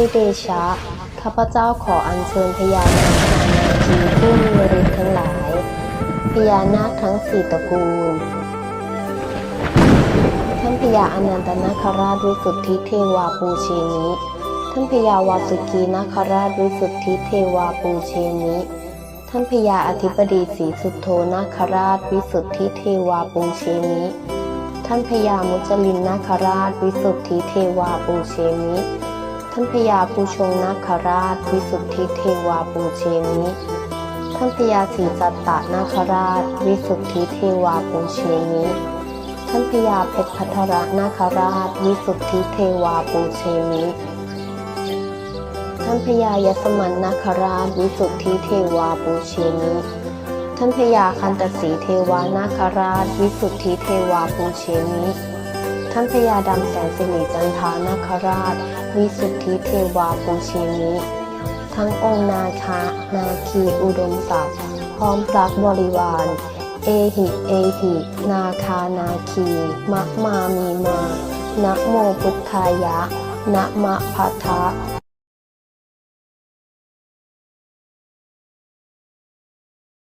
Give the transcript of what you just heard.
วยเดชะ ข้าพเจ้าขออัญเชิญพญานาคนาคีผู้มีฤทธิ์ทั้งหลาย พญานาคทั้งสี่ตระกูล ท่านพญาอนันตนาคราชวิสุทธิเทวาปูเชนิท่านพญาวาสุกีนาคราชวิสุทธิเทวาปูเชนิท่านพญาอธิบดีศรีสุโธนาคราชวิสุทธิเทวาปูเชนิท่านพญามุจลินนาคราชวิสุทธิเทวาปูเชนิ ท่านพญาภูชงนาคราช วิสุทธิเทวาปูเชนิท่านพญาศรีสัตตนาคราช วิสุทธิเทวาปูเชนิท่านพญาเพชรพัทรนาคราช วิสุทธิเทวาปูเชมิท่านพญายสมันนาคราช วิสุทธิเทวาปูเชมิท่านพญาคันตสีเทวานาคราช วิสุทธิเทวาปูเชมิ ท่านพญาดำแสนสิริจันทานาคราช วิสุทธิเทวาปูชีนิทั้งองค์นาคานาคีอุดมศักดิ์พร้อมพระบริวาร เอหิ เอหิ นาคานาคีมะมามีมานะโมพุทธายะนะมะพัทธะ